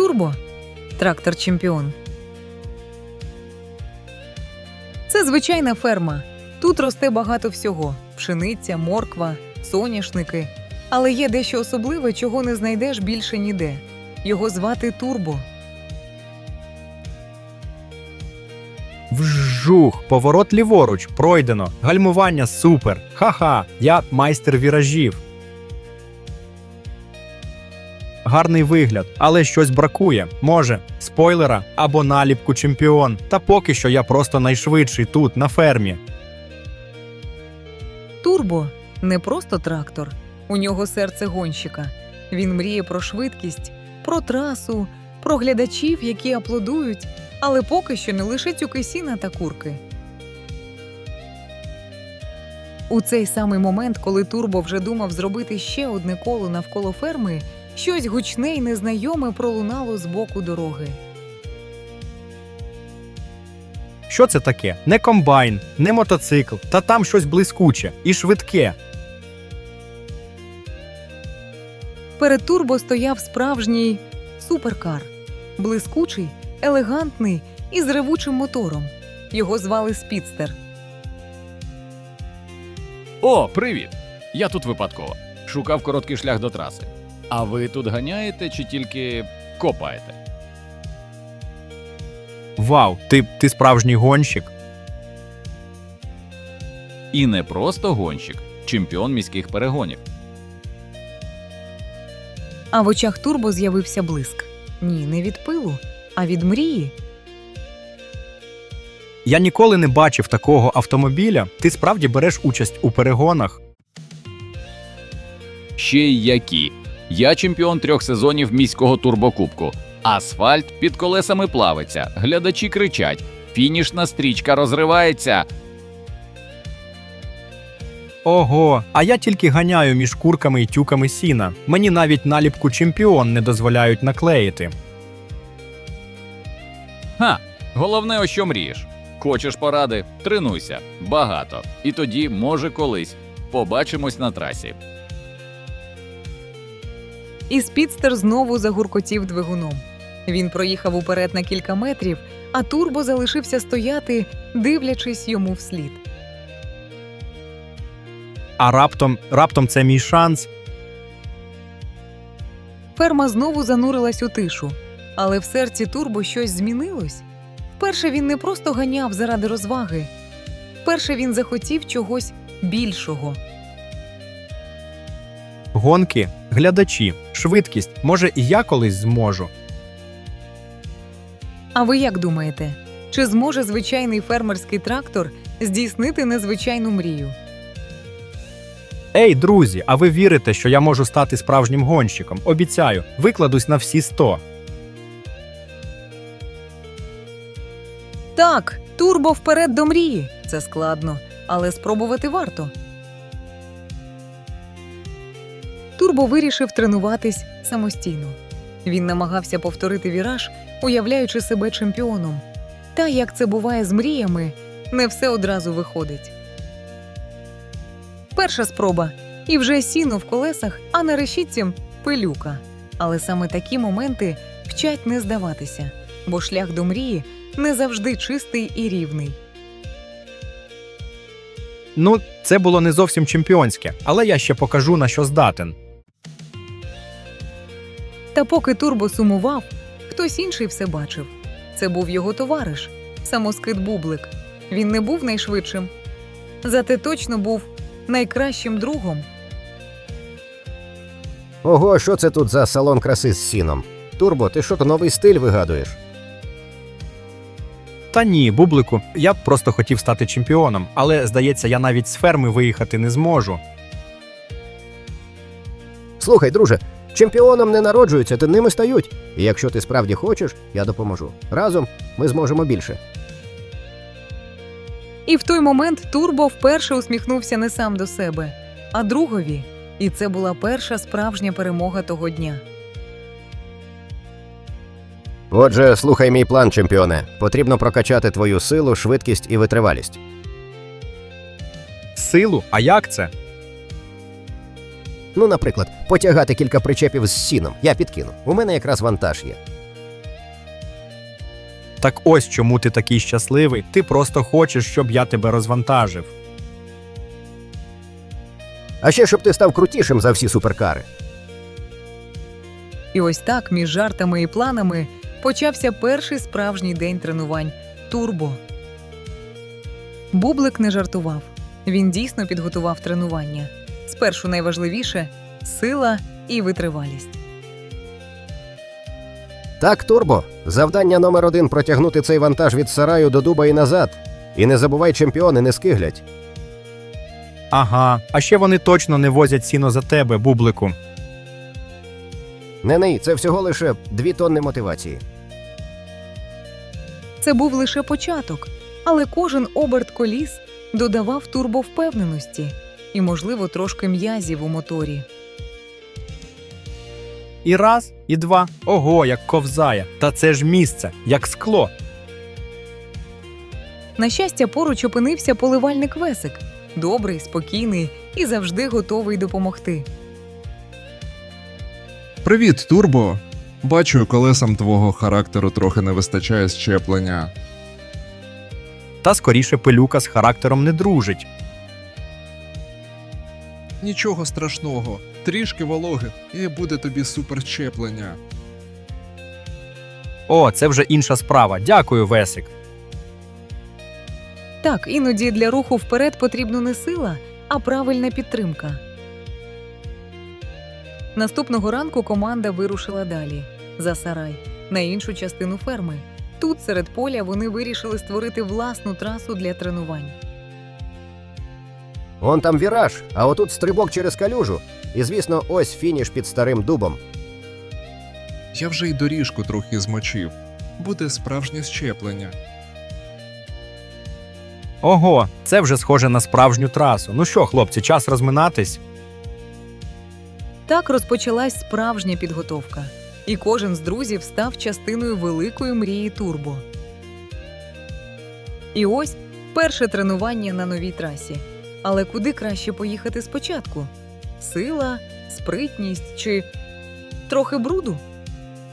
Турбо трактор чемпіон. Це звичайна ферма. Тут росте багато всього: пшениця, морква, соняшники. Але є дещо особливе, чого не знайдеш більше ніде. Його звати Турбо. Вжух, поворот ліворуч, пройдено. Гальмування супер. Ха-ха, я майстер віражів. Гарний вигляд, але щось бракує. Може, спойлера або наліпку чемпіон. Та поки що я просто найшвидший тут, на фермі. Турбо не просто трактор. У нього серце гонщика. Він мріє про швидкість, про трасу, про глядачів, які аплодують, але поки що не лише тюки сіна та курки. У цей самий момент, коли Турбо вже думав зробити ще одне коло навколо ферми, щось гучне й незнайоме пролунало з боку дороги. Що це таке? Не комбайн, не мотоцикл, та там щось блискуче і швидке. Перед турбо стояв справжній суперкар, блискучий, елегантний і з ревучим мотором. Його звали Спідстер. О, привіт! Я тут випадково. Шукав короткий шлях до траси. А ви тут ганяєте чи тільки копаєте? Вау, ти, ти справжній гонщик. І не просто гонщик, чемпіон міських перегонів. А в очах турбо з'явився блиск. Ні, не від пилу, а від мрії. Я ніколи не бачив такого автомобіля. Ти справді береш участь у перегонах. Ще й які. Я чемпіон трьох сезонів міського турбокубку. Асфальт під колесами плавиться, глядачі кричать, фінішна стрічка розривається. Ого, а я тільки ганяю між курками і тюками сіна. Мені навіть наліпку чемпіон не дозволяють наклеїти. Ха, головне, о що мрієш. Хочеш поради? Тренуйся. Багато. І тоді, може, колись. Побачимось на трасі. І Спідстер знову загуркотів двигуном. Він проїхав уперед на кілька метрів, а турбо залишився стояти, дивлячись йому вслід. А раптом, раптом це мій шанс. Ферма знову занурилась у тишу, але в серці турбо щось змінилось. Вперше він не просто ганяв заради розваги. Вперше він захотів чогось більшого. Гонки, глядачі, швидкість. Може, і я колись зможу. А ви як думаєте, чи зможе звичайний фермерський трактор здійснити незвичайну мрію? Ей, друзі, а ви вірите, що я можу стати справжнім гонщиком? Обіцяю, викладусь на всі 100. Так, турбо вперед до мрії. Це складно, але спробувати варто. Турбо вирішив тренуватись самостійно. Він намагався повторити віраж, уявляючи себе чемпіоном. Та як це буває з мріями, не все одразу виходить. Перша спроба, і вже сіно в колесах, а на решітці пилюка. Але саме такі моменти вчать не здаватися, бо шлях до мрії не завжди чистий і рівний. Ну, це було не зовсім чемпіонське, але я ще покажу на що здатен. Та поки Турбо сумував, хтось інший все бачив. Це був його товариш, самоскид Бублик. Він не був найшвидшим, зате точно був найкращим другом. Ого, що це тут за салон краси з сіном? Турбо, ти що то новий стиль вигадуєш? Та ні, бублику, я б просто хотів стати чемпіоном, але здається, я навіть з ферми виїхати не зможу. Слухай, друже, чемпіоном не народжуються, ти ними стають. І якщо ти справді хочеш, я допоможу. Разом ми зможемо більше. І в той момент Турбо вперше усміхнувся не сам до себе, а другові. І це була перша справжня перемога того дня. Отже, слухай мій план, чемпіоне. Потрібно прокачати твою силу, швидкість і витривалість. Силу? А як це? Ну, наприклад, потягати кілька причепів з сіном. Я підкину. У мене якраз вантаж є. Так ось чому ти такий щасливий. Ти просто хочеш, щоб я тебе розвантажив. А ще щоб ти став крутішим за всі суперкари. І ось так, між жартами і планами, почався перший справжній день тренувань турбо. Бублик не жартував. Він дійсно підготував тренування. Спершу найважливіше сила і витривалість. Так, Турбо, завдання номер один протягнути цей вантаж від сараю до дуба і назад. І не забувай, чемпіони не скиглять. Ага, а ще вони точно не возять сіно за тебе, бублику. Не-не, це всього лише дві тонни мотивації. Це був лише початок, але кожен оберт коліс додавав турбовпевненості і, можливо, трошки м'язів у моторі. І раз, і два. Ого, як ковзає. Та це ж місце, як скло. На щастя, поруч опинився поливальник Весик. Добрий, спокійний і завжди готовий допомогти. Привіт, Турбо! Бачу, колесам твого характеру трохи не вистачає щеплення. Та скоріше пилюка з характером не дружить. Нічого страшного, трішки вологи, і буде тобі суперщеплення. О, це вже інша справа. Дякую, Весик. Так, іноді для руху вперед потрібна не сила, а правильна підтримка. Наступного ранку команда вирушила далі за сарай на іншу частину ферми. Тут, серед поля, вони вирішили створити власну трасу для тренувань. Вон там віраж, а отут стрибок через калюжу. І, звісно, ось фініш під старим дубом. Я вже й доріжку трохи змочив. Буде справжнє щеплення. Ого, це вже схоже на справжню трасу. Ну що, хлопці, час розминатись? Так розпочалась справжня підготовка, і кожен з друзів став частиною великої мрії Турбо. І ось перше тренування на новій трасі. Але куди краще поїхати спочатку? Сила, спритність чи трохи бруду?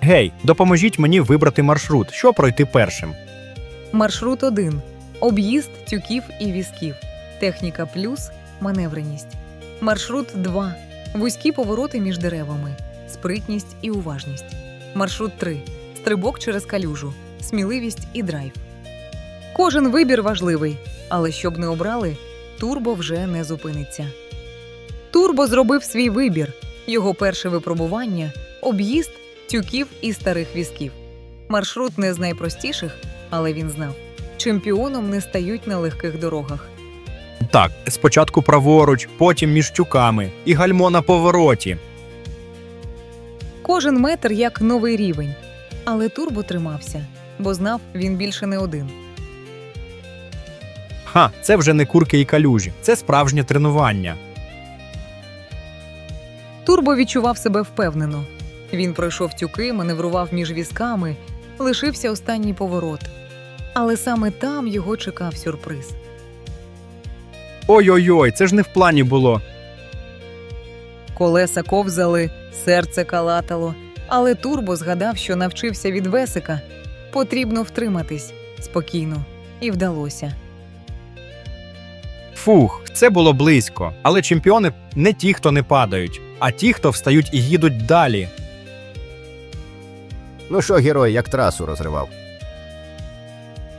Гей, допоможіть мені вибрати маршрут, що пройти першим. Маршрут 1. Об'їзд тюків і візків. Техніка плюс маневреність. Маршрут 2. Вузькі повороти між деревами. Спритність і уважність. Маршрут 3. Стрибок через калюжу. Сміливість і драйв. Кожен вибір важливий, але щоб не обрали, Турбо вже не зупиниться. Турбо зробив свій вибір. Його перше випробування об'їзд тюків і старих візків. Маршрут не з найпростіших, але він знав. Чемпіоном не стають на легких дорогах. Так, спочатку праворуч, потім між тюками і гальмо на повороті. Кожен метр як новий рівень. Але турбо тримався, бо знав, він більше не один. Ха, це вже не курки і калюжі, це справжнє тренування. Турбо відчував себе впевнено. Він пройшов тюки, маневрував між візками, лишився останній поворот. Але саме там його чекав сюрприз. Ой-ой-ой, це ж не в плані було. Колеса ковзали, серце калатало, але Турбо згадав, що навчився від Весика. Потрібно втриматись спокійно, і вдалося. Фух, це було близько. Але чемпіони не ті, хто не падають, а ті, хто встають і їдуть далі. Ну що, герой, як трасу розривав?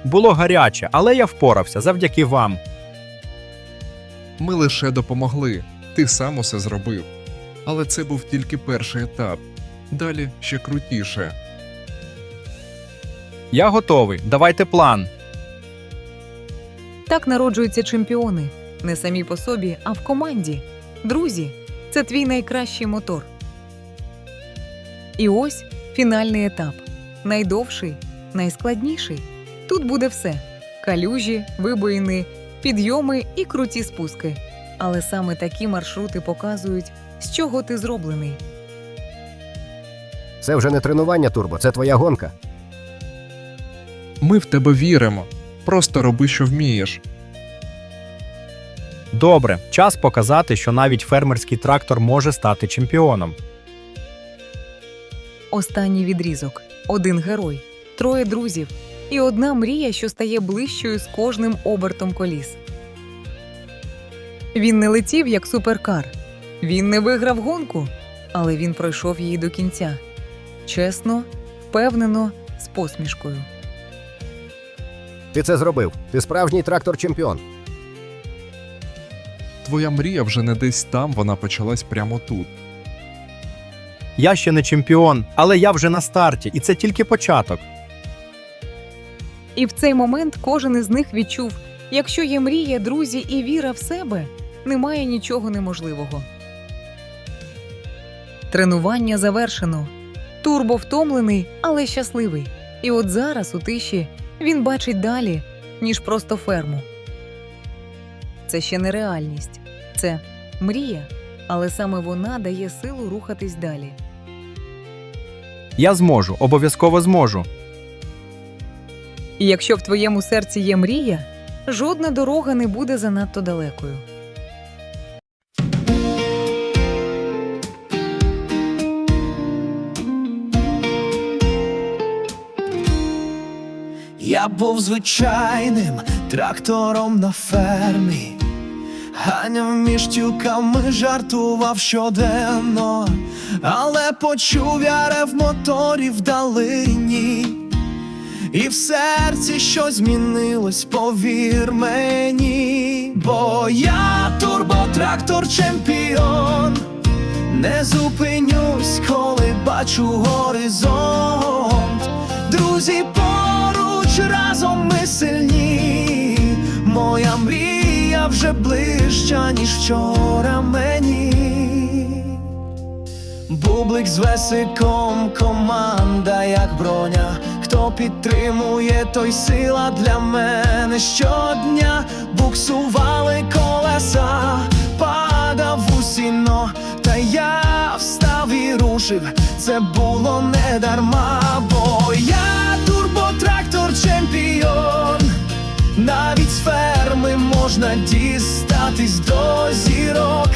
Було гаряче, але я впорався завдяки вам. Ми лише допомогли, ти сам усе зробив. Але це був тільки перший етап. Далі ще крутіше. Я готовий. Давайте план. Так народжуються чемпіони не самі по собі, а в команді. Друзі, це твій найкращий мотор. І ось фінальний етап. Найдовший, найскладніший. Тут буде все: калюжі, вибоїни, підйоми і круті спуски. Але саме такі маршрути показують, з чого ти зроблений. Це вже не тренування, Турбо, це твоя гонка. Ми в тебе віримо. Просто роби, що вмієш. Добре, час показати, що навіть фермерський трактор може стати чемпіоном. Останній відрізок, один герой, троє друзів, і одна мрія, що стає ближчою з кожним обертом коліс. Він не летів як суперкар, він не виграв гонку, але він пройшов її до кінця чесно, впевнено, з посмішкою. Ти це зробив. Ти справжній трактор-чемпіон. Твоя мрія вже не десь там, вона почалась прямо тут. Я ще не чемпіон, але я вже на старті, і це тільки початок. І в цей момент кожен із них відчув: якщо є мрія, друзі і віра в себе, немає нічого неможливого. Тренування завершено. Турбо втомлений, але щасливий. І от зараз у тиші він бачить далі, ніж просто ферму. Це ще не реальність, це мрія, але саме вона дає силу рухатись далі. Я зможу, обов'язково зможу. І якщо в твоєму серці є мрія, жодна дорога не буде занадто далекою. Був звичайним трактором на фермі, ганяв між тюками, жартував щоденно, але почув я рев моторів вдалині, і в серці щось змінилось, повір мені, бо я турботрактор чемпіон. Не зупинюсь, коли бачу горизонт. Друзі, поруч разом ми сильні. Моя мрія вже ближча, ніж вчора мені. Бублик з весиком, команда, як броня. Хто підтримує, той сила для мене щодня. Буксували колеса, падав у сіно, та я встав і рушив. Це було не дарма, можна дістатись до зірок.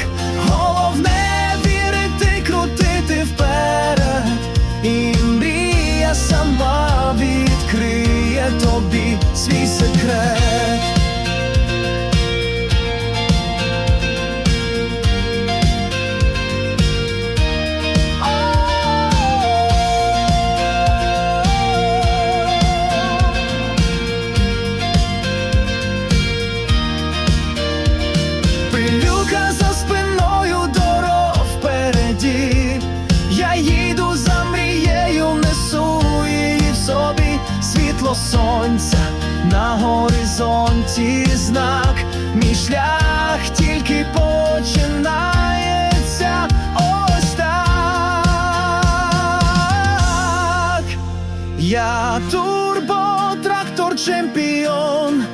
Я турботрактор чемпіон.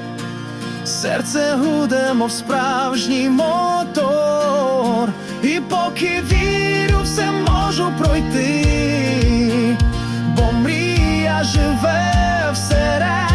Серце гуде, мов справжній мотор, і поки вірю, все можу пройти, бо мрія живе всередині.